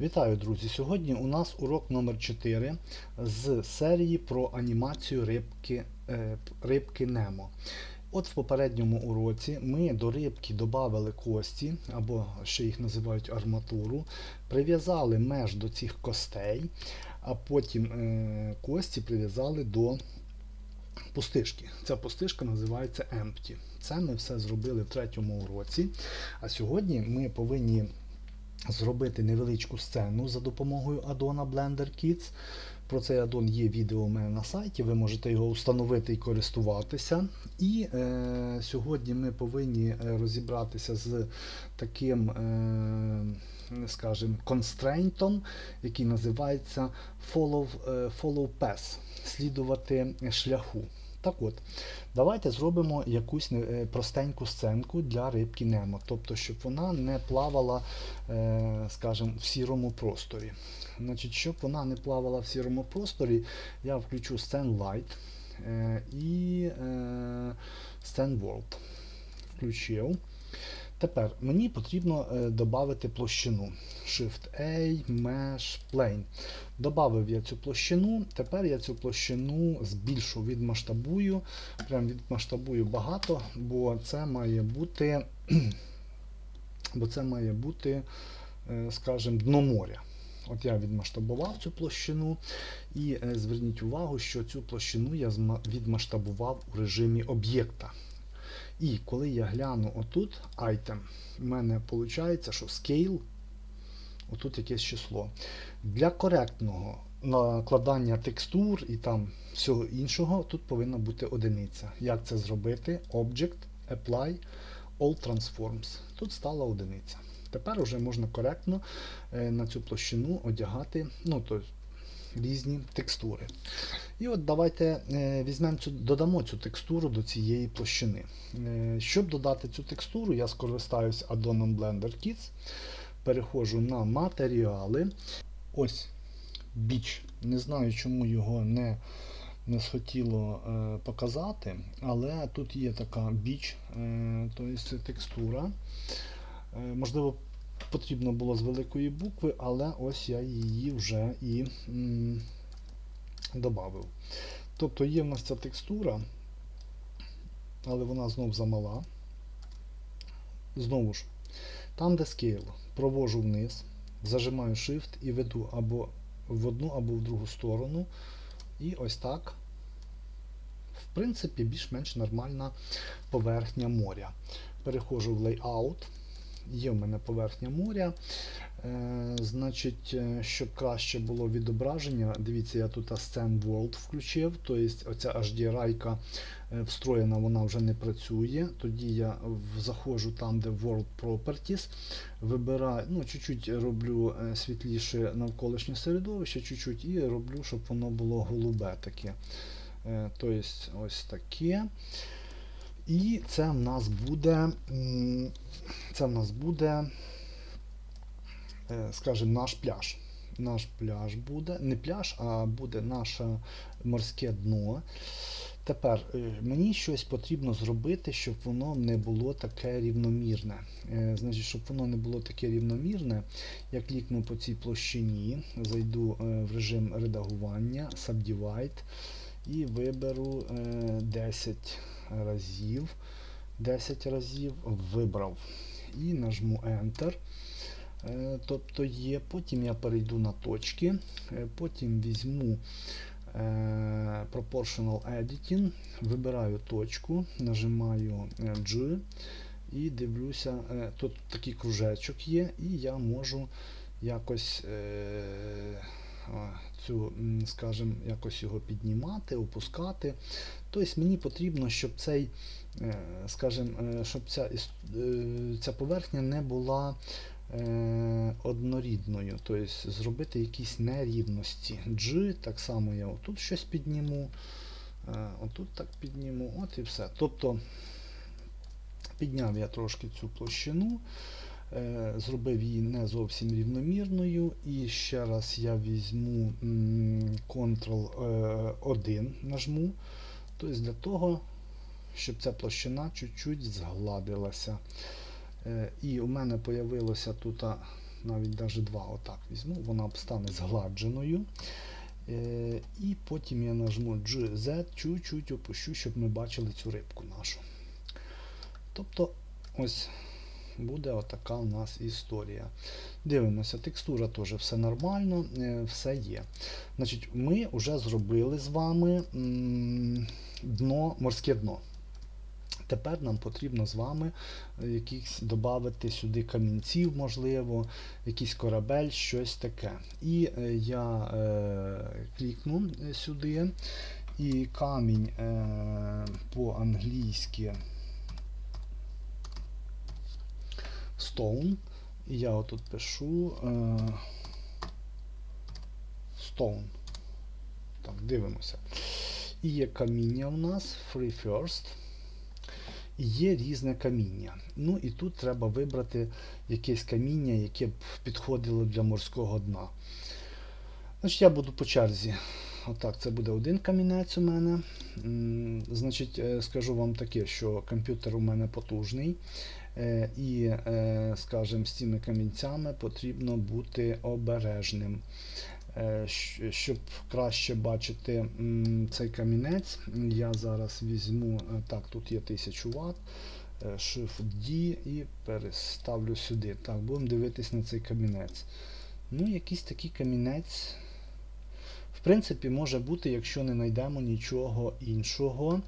Вітаю, друзі! Сьогодні у нас урок номер 4 з серії про анімацію рибки, е, рибки Немо. От в попередньому уроці ми до рибки додали кості, або ще їх називають арматуру, прив'язали меж до цих костей, а потім е, кості прив'язали до пустишки. Ця пустишка називається Empty. Це ми все зробили в третьому уроці. А сьогодні ми повинні зробити невеличку сцену за допомогою аддона Blender Kids. Про цей аддон є відео у мене на сайті, ви можете його встановити і користуватися. І е, сьогодні ми повинні е, розібратися з таким, е, скажімо, констрейнтом, який називається follow, е, follow path, слідувати шляху. Так от, давайте зробимо якусь е, простеньку сценку для рибки Немо, тобто, щоб вона не плавала, е, скажімо, в сірому просторі. Значить, Щоб вона не плавала в сірому просторі, я включу Scan Light е, і Scan World. Включив. Тепер мені потрібно додати площину. Shift-A, Mesh, Plane. Добавив я цю площину, тепер я цю площину збільшу, відмасштабую. Прям відмасштабую багато, бо це має бути, бо це має бути, скажімо, дно моря. От я відмасштабував цю площину, і зверніть увагу, що цю площину я відмасштабував у режимі об'єкта. І коли я гляну отут item, в мене виходить, що scale, отут якесь число. Для коректного накладання текстур і там всього іншого, тут повинна бути одиниця. Як це зробити? Object, Apply, All Transforms. Тут стала одиниця. Тепер вже можна коректно на цю площину одягати ну, то, різні текстури. І от давайте візьмемо цю, додамо цю текстуру до цієї площини. Щоб додати цю текстуру, я скористаюся аддоном Blender Kids. Переходжу на матеріали. Ось біч. Не знаю, чому його не не схотіло е, показати, але тут є така біч, е, тобто текстура. Е, можливо, потрібно було з великої букви, але ось я її вже і м, додав. Тобто є в нас ця текстура, але вона знов замала. Знову ж, там, де scale, провожу вниз, зажимаю Shift і веду або в одну, або в другу сторону. І ось так. В принципі, більш-менш нормальна поверхня моря. Переходжу в Layout. Є в мене поверхня моря. Е, Значить, щоб краще було відображення, дивіться, я тут Ascend World включив, тобто оця HDRI встроєна, вона вже не працює. Тоді я заходжу там, де World Properties, вибираю, ну, чуть-чуть роблю світліше навколишнє середовище, чуть-чуть і роблю, щоб воно було голубе таке. Тобто ось таке. І це в нас буде, це в нас буде, скажімо, наш пляж. Наш пляж буде, не пляж, а буде наше морське дно. Тепер мені щось потрібно зробити, щоб воно не було таке рівномірне. Значить, Щоб воно не було таке рівномірне, я клікну по цій площині, зайду в режим редагування, Subdivide і виберу 10 разів. 10 разів вибрав. І нажму Enter. Тобто є. Потім я перейду на точки, потім візьму Proportional Editing, вибираю точку, нажимаю G і дивлюся, тут такий кружечок є, і я можу якось цю, скажімо, якось його піднімати, опускати. Тобто мені потрібно, щоб цей, скажімо, щоб ця, ця поверхня не була однорідною, тобто зробити якісь нерівності. G, так само я отут щось підніму, отут так підніму, от і все. Тобто підняв я трошки цю площину. Зробив її не зовсім рівномірною. І ще раз я візьму Ctrl-1 нажму. Тобто для того, щоб ця площина чуть-чуть згладилася. І у мене з'явилося тут навіть даже два отак візьму, вона стане згладженою. Е, і потім я нажму GZ, чуть-чуть опущу, щоб ми бачили цю рибку нашу. Тобто, ось буде отака у нас історія. Дивимося, текстура теж все нормально, е, все є. Значить, Ми вже зробили з вами дно, морське дно. Тепер нам потрібно з вами якісь додати сюди камінців, можливо, якийсь корабель, щось таке. І е, я е, клікну сюди, і камінь е, по-англійськи stone. І я отут пишу е, stone. Так, дивимося. І є каміння у нас free first. І є різне каміння. Ну і тут треба вибрати якесь каміння, яке б підходило для морського дна. Значить, я буду по черзі. Отак, це буде один камінець у мене. Значить, е, скажу вам таке, що комп'ютер у мене потужний. Е, І, е, скажімо, з цими камінцями потрібно бути обережним. Щоб краще бачити цей камінець, я зараз візьму, так, тут є 1000 Вт, е, Shift D і переставлю сюди. Так, будемо дивитись на цей камінець. Ну, якийсь такий камінець. В принципі, може бути, якщо не знайдемо нічого іншого.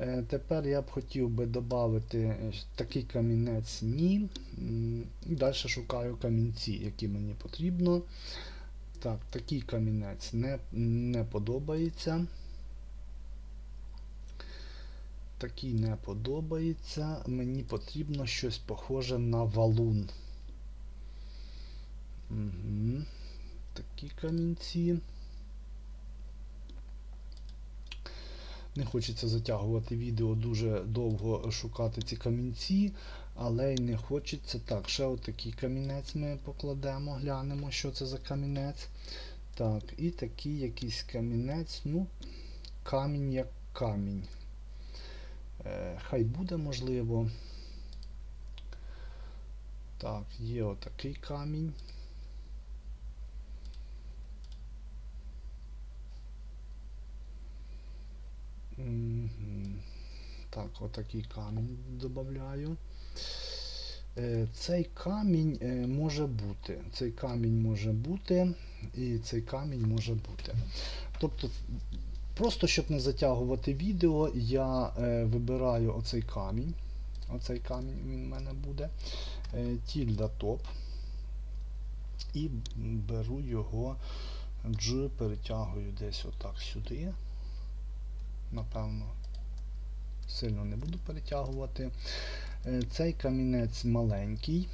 Е, Тепер я б хотів би додати такий камінець ні. Далі шукаю камінці, які мені потрібно. Так, такий камінець не, не подобається. Такий не подобається. Мені потрібно щось похоже на валун. Угу. Такі камінці. Не хочеться затягувати відео дуже довго шукати ці камінці, але й не хочеться. Так, ще отакий камінець ми покладемо, глянемо, що це за камінець. Так, і такий якийсь камінець, ну, камінь як камінь. Е, хай буде можливо. Так, є отакий камінь. Так, отакий камінь додаю. Е, Цей камінь е, може бути. Цей камінь може бути, і цей камінь може бути. Тобто, просто щоб не затягувати відео, я е, вибираю оцей камінь. Оцей камінь він в мене буде. Тільда топ. І беру його G, перетягую десь отак сюди. Напевно, сильно не буду перетягувати. Е, Цей камінець маленький.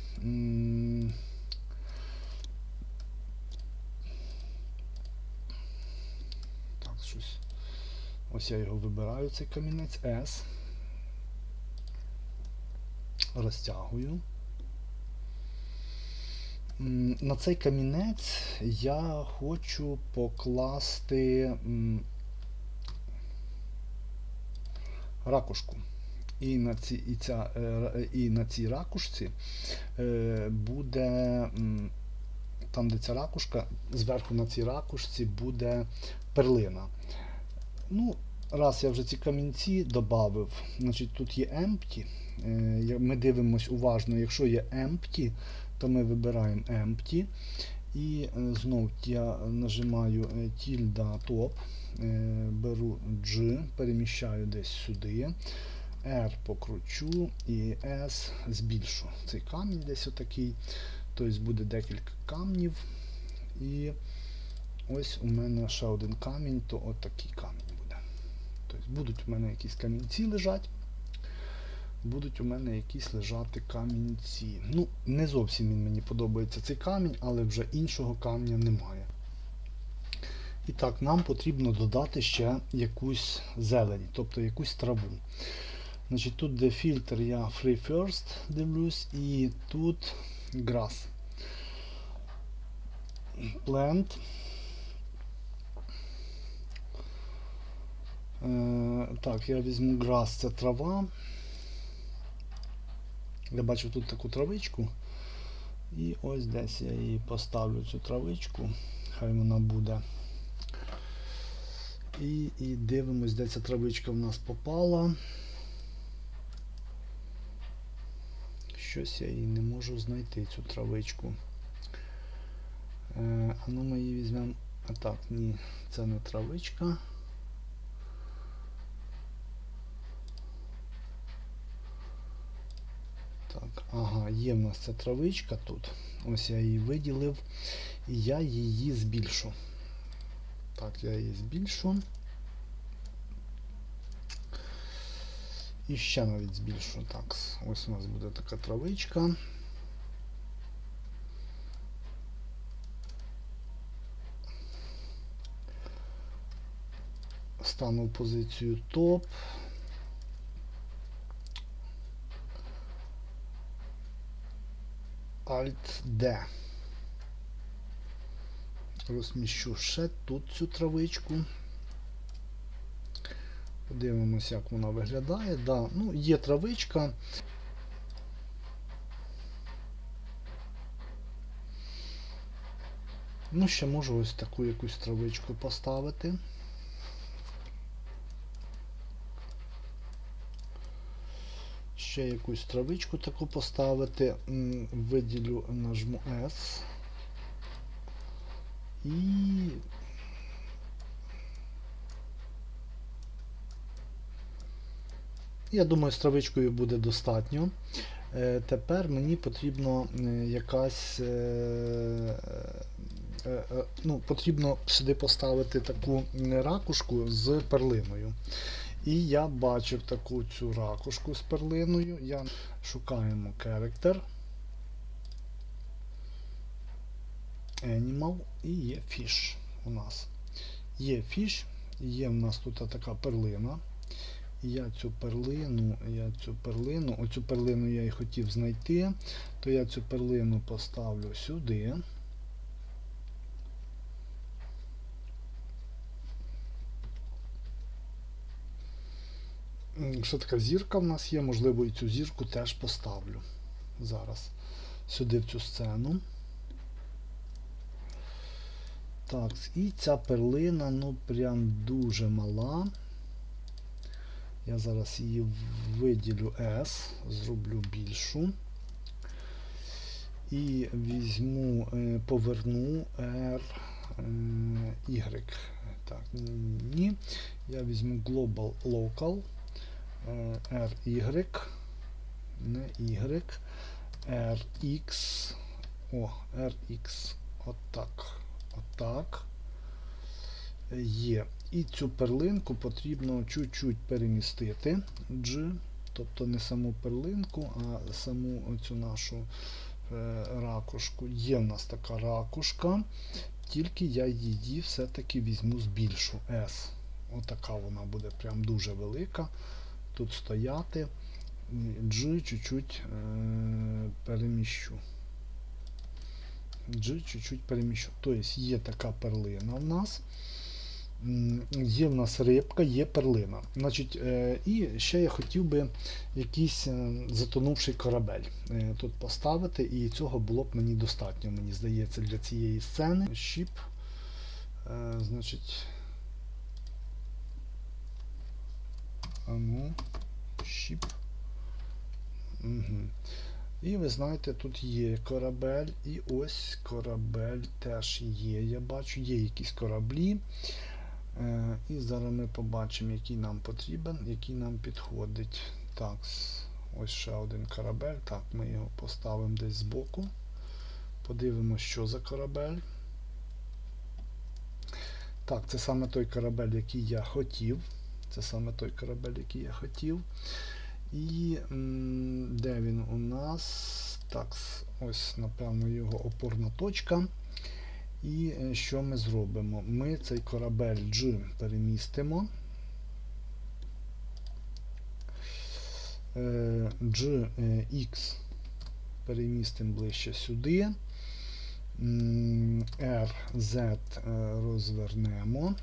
Так, щось. Ось я його вибираю, цей камінець S. Розтягую. На цей камінець я хочу покласти м, ракушку. І на, ці, і, ця, е, і на цій ракушці е, буде, там де ця ракушка, зверху на цій ракушці буде перлина. Ну, раз я вже ці камінці додав, значить тут є empty. Е, Ми дивимось уважно, якщо є empty, то ми вибираємо empty. І е, знов я нажимаю тільда топ, беру G, переміщаю десь сюди. R покручу і S збільшу. Цей камінь десь отакий. Тобто буде декілька камнів. І ось у мене ще один камінь, то отакий камінь буде. Тобто будуть у мене якісь камінці лежать. Будуть у мене якісь лежати камінці. Ну, не зовсім він мені подобається цей камінь, але вже іншого камня немає. І так, нам потрібно додати ще якусь зелень, тобто якусь траву. Значить, тут де фільтр я Free First дивлюсь, і тут Grass. Plant. Е, так, я візьму Grass, це трава. Я бачу тут таку травичку. І ось десь я її поставлю цю травичку, хай вона буде. І, і дивимось, де ця травичка в нас попала. Щось я її не можу знайти, цю травичку. Е, а ну ми її візьмемо. А так, ні, це не травичка. Так, ага, є в нас ця травичка тут. Ось я її виділив. І я її збільшу. Так, я її збільшу. І ще навіть збільшу. Так, ось у нас буде така травичка. Стану в позицію топ. Alt D. Розміщу ще тут цю травичку. Подивимося, як вона виглядає. Да, ну, є травичка. Ну, ще можу ось таку якусь травичку поставити. Ще якусь травичку таку поставити. Виділю, нажму S. І Я думаю, з травичкою буде достатньо. Е, Тепер мені потрібно е, якась. е, Ну, потрібно сюди поставити таку ракушку з перлиною. І я бачив таку цю ракушку з перлиною. Я шукаємо character. Animal і є fish у нас. Є fish, є в нас тут така перлина. Я цю перлину, я цю перлину, оцю перлину я і хотів знайти, то я цю перлину поставлю сюди. М, Що така зірка в нас є, можливо, і цю зірку теж поставлю зараз сюди в цю сцену. Так, і ця перлина, ну, прям дуже мала. Я зараз її виділю S, зроблю більшу. І візьму, е, поверну R, е, Y. Так, ні. Я візьму Global Local, е, RY, не Y, RX, о, RX, отак, отак. Є. І цю перлинку потрібно чуть-чуть перемістити G, тобто не саму перлинку, а саму цю нашу е, ракушку. Є в нас така ракушка, тільки я її все-таки візьму збільшу S. Отака вона буде прям дуже велика. Тут стояти. G чуть-чуть е, переміщу. G чуть-чуть переміщу. Тобто є така перлина в нас. Є в нас рибка, є перлина. Значить, е, І ще я хотів би якийсь е, затонувший корабель е, тут поставити, і цього було б мені достатньо, мені здається, для цієї сцени. Щіп. Значить. А ну, щіп. Угу. І ви знаєте, тут є корабель, і ось корабель теж є. Я бачу, є якісь кораблі. Е, І зараз ми побачимо, який нам потрібен, який нам підходить. Так, ось ще один корабель. Так, ми його поставимо десь збоку. Подивимося, що за корабель. Так, це саме той корабель, який я хотів. Це саме той корабель, який я хотів. І де він у нас? Так, ось, напевно, його опорна точка. І е, що ми зробимо? Ми цей корабель G перемістимо. Е, GX перемістимо ближче сюди. М, RZ е, розвернемо.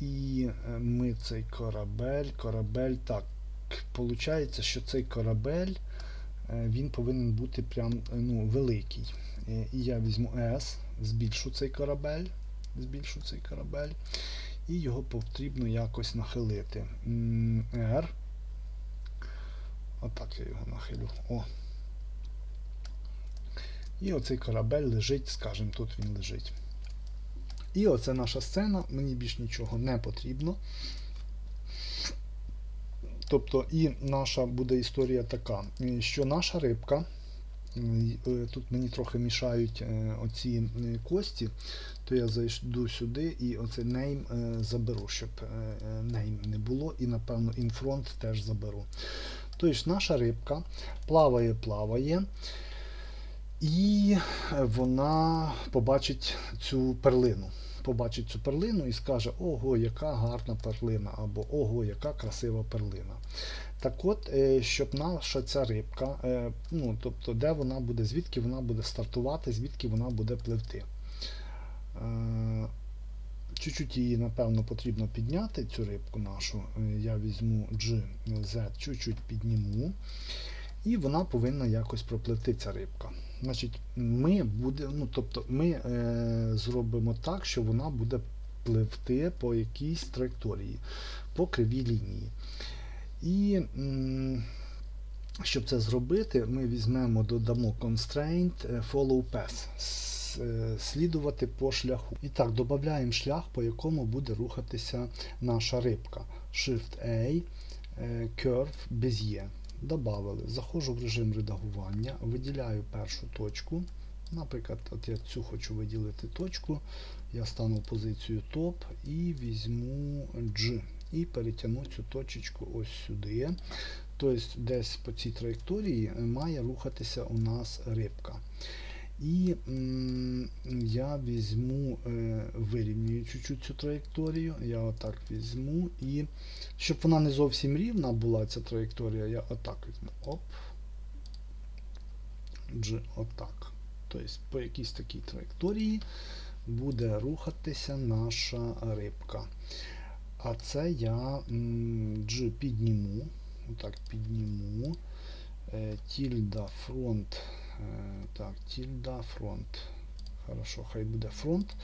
І е, ми цей корабель, корабель, так, виходить, що цей корабель е, він повинен бути прям е, ну, великий. І я візьму S, збільшу цей корабель, збільшу цей корабель, і його потрібно якось нахилити. R. Отак я його нахилю. О. І оцей корабель лежить, скажімо, тут він лежить. І оце наша сцена, мені більш нічого не потрібно. Тобто, і наша буде історія така, е, що наша рибка, е, тут мені трохи мішають е, оці е, кості, то я зайду сюди і оцей е, заберу, щоб е, е, name не було, і напевно infront теж заберу. Тобто наша рибка плаває, плаває, і вона побачить цю перлину. Побачить цю перлину і скаже, ого, яка гарна перлина, або ого, яка красива перлина. Так от, е, щоб наша ця рибка, е, ну, тобто, де вона буде, звідки вона буде стартувати, звідки вона буде пливти. Е, Чуть-чуть її, напевно, потрібно підняти, цю рибку нашу. Е, Я візьму G, Z, чуть-чуть підніму. І вона повинна якось пропливти ця рибка. Значить, ми буде, ну, тобто ми е, зробимо так, що вона буде пливти по якійсь траєкторії, по кривій лінії. І м, щоб це зробити, ми візьмемо, додамо constraint е, follow path. е, Слідувати по шляху. І так, додаємо шлях, по якому буде рухатися наша рибка. Shift-A, е, Curve Bezier. Добавили. Заходжу в режим редагування, виділяю першу точку. Наприклад, от я цю хочу виділити точку. Я стану в позицію топ і візьму G. І перетягну цю точечку ось сюди. Тобто десь по цій траєкторії має рухатися у нас рибка. І я візьму, е, вирівнюю чуть-чуть цю траєкторію. Я отак візьму і щоб вона не зовсім рівна була, ця траєкторія, я отак візьму. Оп. G, отак. Тобто по якійсь такій траєкторії буде рухатися наша рибка. А це я G підніму. Отак підніму. Е, Тільда фронт. Е, Так, тільда фронт. Хорошо, хай буде фронт.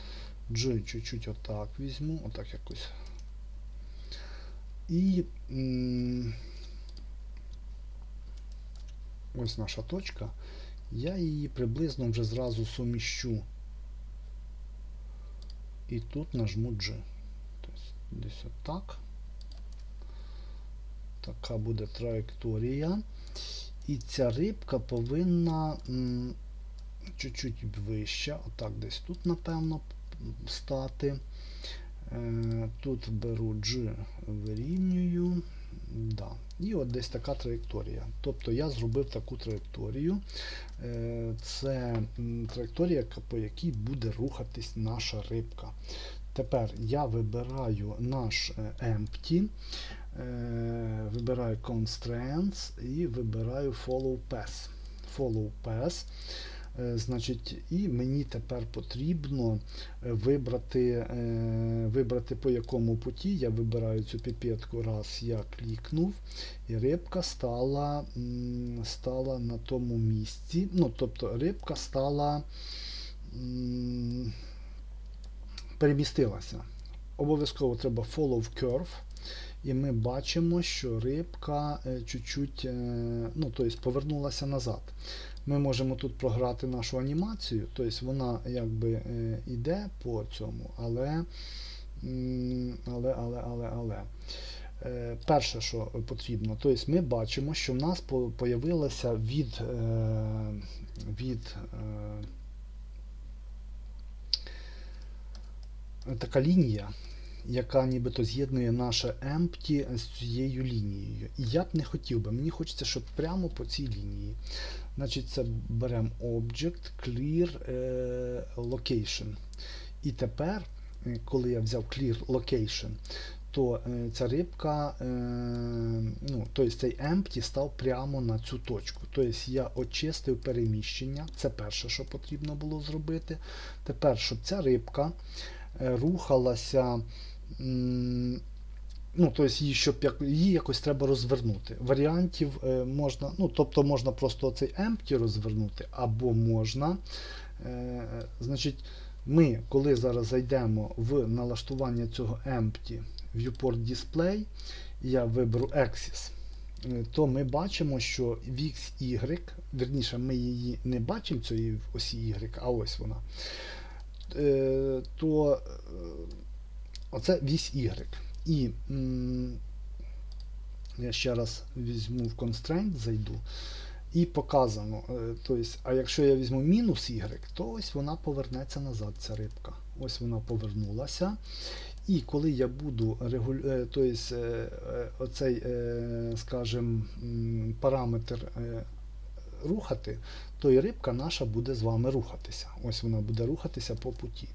G чуть-чуть отак візьму, отак якось. І ось наша точка. Я її приблизно вже зразу суміщу. І тут нажму G. Тобто десь отак. Така буде траєкторія. І ця рибка повинна чуть-чуть вище, отак десь тут, напевно, стати. Е, Тут беру G, вирівнюю. Да. І от десь така траєкторія. Тобто я зробив таку траєкторію. Е, Це траєкторія, по якій буде рухатись наша рибка. Тепер я вибираю наш е, empty, вибираю constraints і вибираю follow path. Follow path. Е, Значить, і мені тепер потрібно е, вибрати, е, вибрати по якому путі. Я вибираю цю піпетку, раз я клікнув, і рибка стала, стала на тому місці. Ну, тобто рибка стала перемістилася. Обов'язково треба follow curve. І ми бачимо, що рибка е, чуть-чуть е, ну, тобто повернулася назад. Ми можемо тут програти нашу анімацію, тобто вона якби е, йде по цьому, але, але, але, але, але. Перше, що потрібно, тобто ми бачимо, що в нас появилася від, від така лінія, яка нібито з'єднує наше empty з цією лінією. І я б не хотів би, мені хочеться, щоб прямо по цій лінії. Значить, це беремо Object, Clear е, Location. І тепер, е, коли я взяв Clear Location, то е, ця рибка, ну, тобто цей empty став прямо на цю точку. Тобто я очистив переміщення, це перше, що потрібно було зробити. Тепер, щоб ця рибка рухалася Ну, тобто її, щоб як, її якось треба розвернути. Варіантів е, можна, ну, тобто можна просто цей empty розвернути, або можна. Е, значить, ми, коли зараз зайдемо в налаштування цього empty viewport display, я виберу Axis, е, то ми бачимо, що в XY, верніше, ми її не бачимо цієї осі Y, а ось вона. Е, то е, оце вісь Y. І м, я ще раз візьму в constraint, зайду. І показано. Тобто, а якщо я візьму мінус Y, то ось вона повернеться назад, ця рибка. Ось вона повернулася. І коли я буду регулю... тобто, оцей, скажем, м, параметр рухати, то і рибка наша буде з вами рухатися. Ось вона буде рухатися по путі.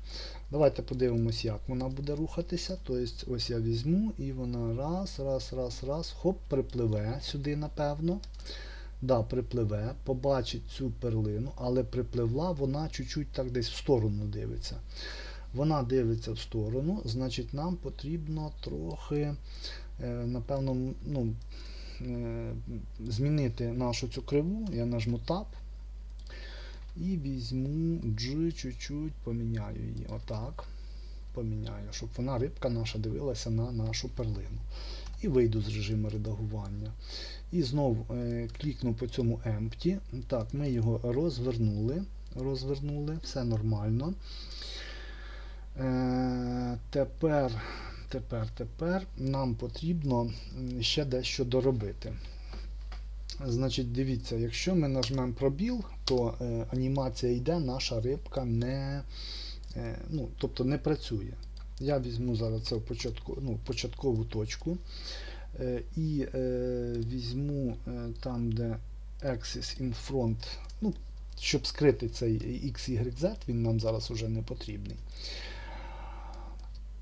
Давайте подивимось, як вона буде рухатися. Тобто, ось я візьму і вона раз, раз, раз, раз, хоп, припливе сюди, напевно. Да, припливе, побачить цю перлину, але припливла вона чуть-чуть так десь в сторону дивиться. Вона дивиться в сторону, значить нам потрібно трохи, е, напевно, ну, е, змінити нашу цю криву. Я нажму Tab і візьму G чуть-чуть, поміняю її. Отак. Поміняю, щоб вона рибка наша дивилася на нашу перлину. І вийду з режиму редагування. І знову е, клікну по цьому Empty. Так, ми його розвернули. Розвернули, все нормально. Е, тепер, тепер, тепер нам потрібно ще дещо доробити. Значить, дивіться, якщо ми нажмемо пробіл, то е, анімація йде, наша рибка не, е, ну, тобто не працює. Я візьму зараз це в початку, ну, початкову точку е, і е, візьму е, там, де Axis in front, ну, щоб скрити цей XYZ, він нам зараз уже не потрібний.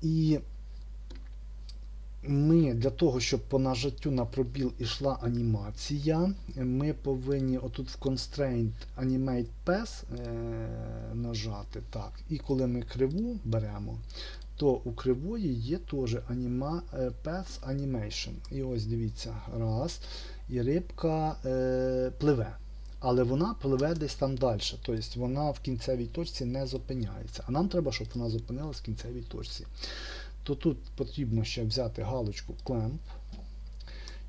І ми для того, щоб по нажаттю на пробіл ішла анімація, ми повинні отут в Constraint Animate Path е, нажати. так. І коли ми криву беремо, то у кривої є теж аніма, е, Path Animation. І ось дивіться, раз. І рибка е, пливе. Але вона пливе десь там далі. Тобто вона в кінцевій точці не зупиняється. А нам треба, щоб вона зупинилась в кінцевій точці то тут потрібно ще взяти галочку Clamp.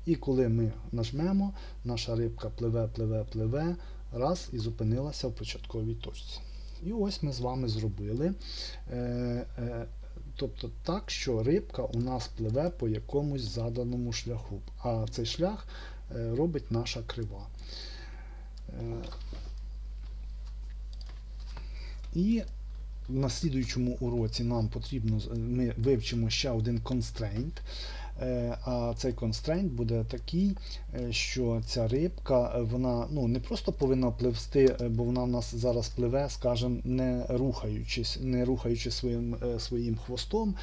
І коли ми нажмемо, наша рибка пливе, пливе, пливе, раз і зупинилася в початковій точці. І ось ми з вами зробили. Е, е, Тобто так, що рибка у нас пливе по якомусь заданому шляху, а цей шлях е, робить наша крива. І в наслідуючому уроці нам потрібно, ми вивчимо ще один constraint. Е, А цей constraint буде такий, е, що ця рибка е, вона ну, не просто повинна пливсти, бо вона в нас зараз пливе, скажімо, не рухаючись, не рухаючи своїм, своїм хвостом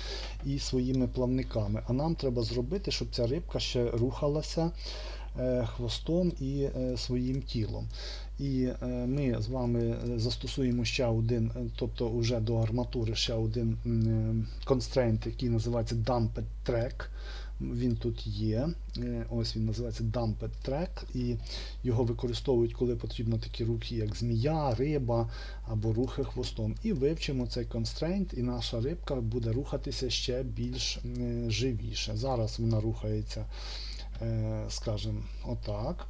і своїми плавниками. А нам треба зробити, щоб ця рибка ще рухалася хвостом і своїм тілом. І е, ми з вами застосуємо ще один, е, тобто вже до арматури ще один е, constraint, який називається Dumped Track. Він тут є. Е, Ось він називається Dumped Track, і його використовують, коли потрібно такі рухи, як змія, риба або рухи хвостом. І вивчимо цей constraint, і наша рибка буде рухатися ще більш е, живіше. Зараз вона рухається, е, скажімо, отак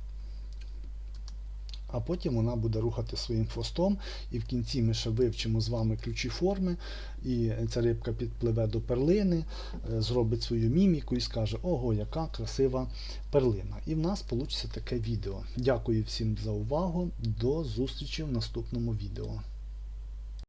а потім вона буде рухати своїм хвостом. І в кінці ми ще вивчимо з вами ключі форми, і ця рибка підпливе до перлини, е, зробить свою міміку і скаже, ого, яка красива перлина. І в нас вийде таке відео. Дякую всім за увагу. До зустрічі в наступному відео.